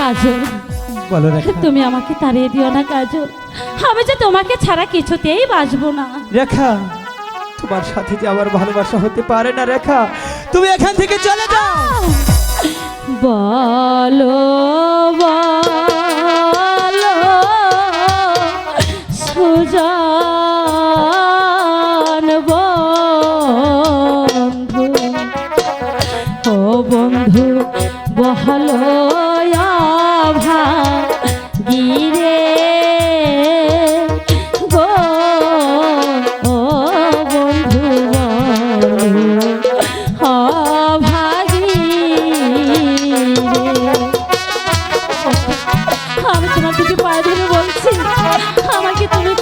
কাজল। বলো রেখা তুমি আমাকে তাড়িয়ে দিও না কাজল। আমি যে তোমাকে ছাড়া কিছুতেই বাঁচবো না। রেখা তোমার সাথে যে আমার ভালোবাসা হতে পারে না রেখা তুমি এখান থেকে চলে যাও। বলো বা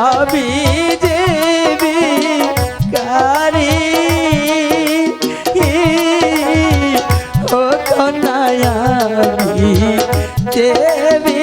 আমি দেবী কারি ও কনায়া দেবী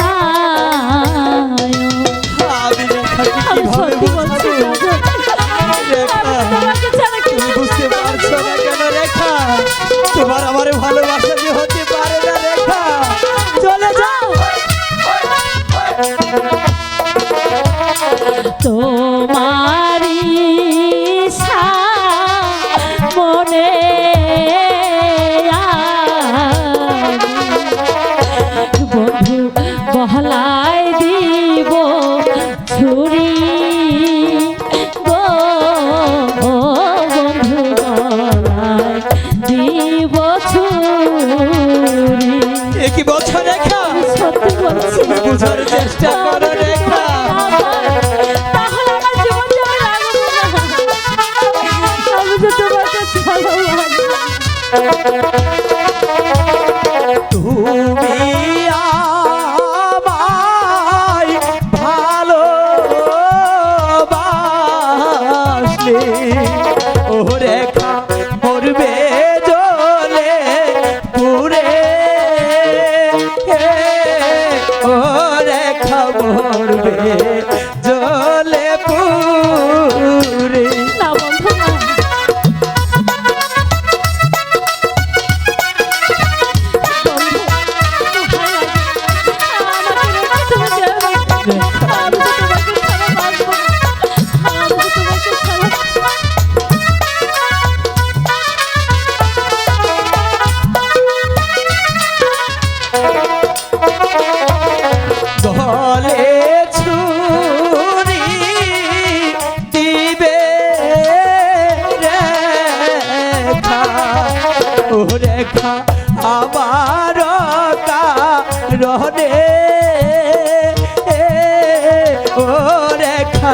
না রে ও রে খবর বে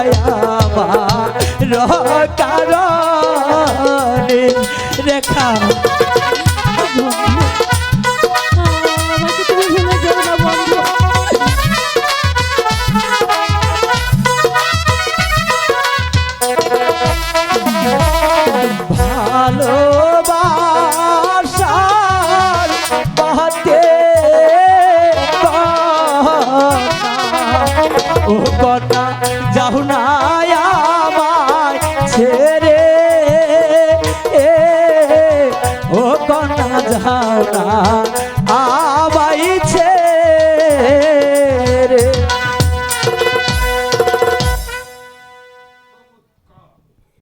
দয়াবা রকা কনা যাও না।